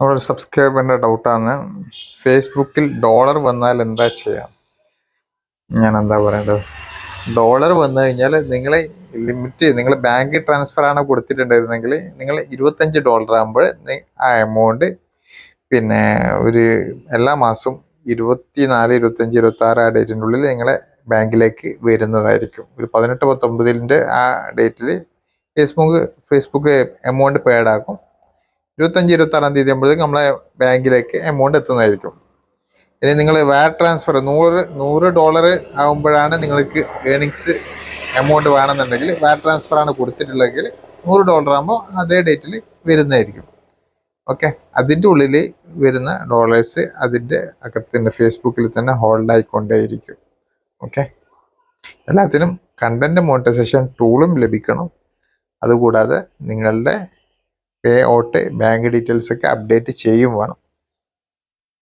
നമ്മളൊരു സബ്സ്ക്രൈബറിന്റെ ഡൗട്ടാണ് ഫേസ്ബുക്കിൽ ഡോളർ വന്നാൽ എന്താ ചെയ്യാം? ഞാൻ എന്താ പറയേണ്ടത്? ഡോളർ വന്നു കഴിഞ്ഞാൽ നിങ്ങളെ ലിമിറ്റ് നിങ്ങൾ ബാങ്ക് ട്രാൻസ്ഫർ ആണ് കൊടുത്തിട്ടുണ്ടായിരുന്നെങ്കിൽ നിങ്ങൾ ഇരുപത്തഞ്ച് ഡോളർ ആകുമ്പോൾ ആ എമൗണ്ട് പിന്നെ ഒരു എല്ലാ മാസവും ഇരുപത്തി നാല് ഇരുപത്തഞ്ച് ഇരുപത്തി ആറ് ആ ഡേറ്റിനുള്ളിൽ ഉള്ളിൽ നിങ്ങളെ ബാങ്കിലേക്ക് വരുന്നതായിരിക്കും. ഒരു പതിനെട്ട് പത്തൊമ്പതിന്റെ ആ ഡേറ്റിൽ ഫേസ്ബുക്ക് ഫേസ്ബുക്ക് എമൗണ്ട് പേഡ് ആക്കും ഇരുപത്തഞ്ച് ഇരുപത്തി ആറാം തീയതി ആകുമ്പോഴേക്കും നമ്മളെ ബാങ്കിലേക്ക് എമൗണ്ട് എത്തുന്നതായിരിക്കും. ഇനി നിങ്ങൾ വയർ ട്രാൻസ്ഫർ നൂറ് നൂറ് ഡോളർ ആകുമ്പോഴാണ് നിങ്ങൾക്ക് ഏണിങ്സ് എമൗണ്ട് വേണമെന്നുണ്ടെങ്കിൽ വയർ ട്രാൻസ്ഫർ ആണ് കൊടുത്തിട്ടുള്ളതെങ്കിൽ നൂറ് ഡോളർ ആകുമ്പോൾ അതേ ഡേറ്റിൽ വരുന്നതായിരിക്കും. ഓക്കെ അതിന്റെ ഉള്ളിൽ വരുന്ന ഡോളേഴ്സ് അതിന്റെ അകത്തിന്റെ ഫേസ്ബുക്കിൽ തന്നെ ഹോൾഡ് ആയിക്കൊണ്ടേയിരിക്കും. ഓക്കെ എല്ലാത്തിനും കണ്ടന്റ് മോണിറ്റൈസേഷൻ ടൂളും ലഭിക്കണം. അതുകൂടാതെ നിങ്ങളുടെ പേ ഔട്ട് ബാങ്ക് ഡീറ്റെയിൽസൊക്കെ അപ്ഡേറ്റ് ചെയ്യും വേണം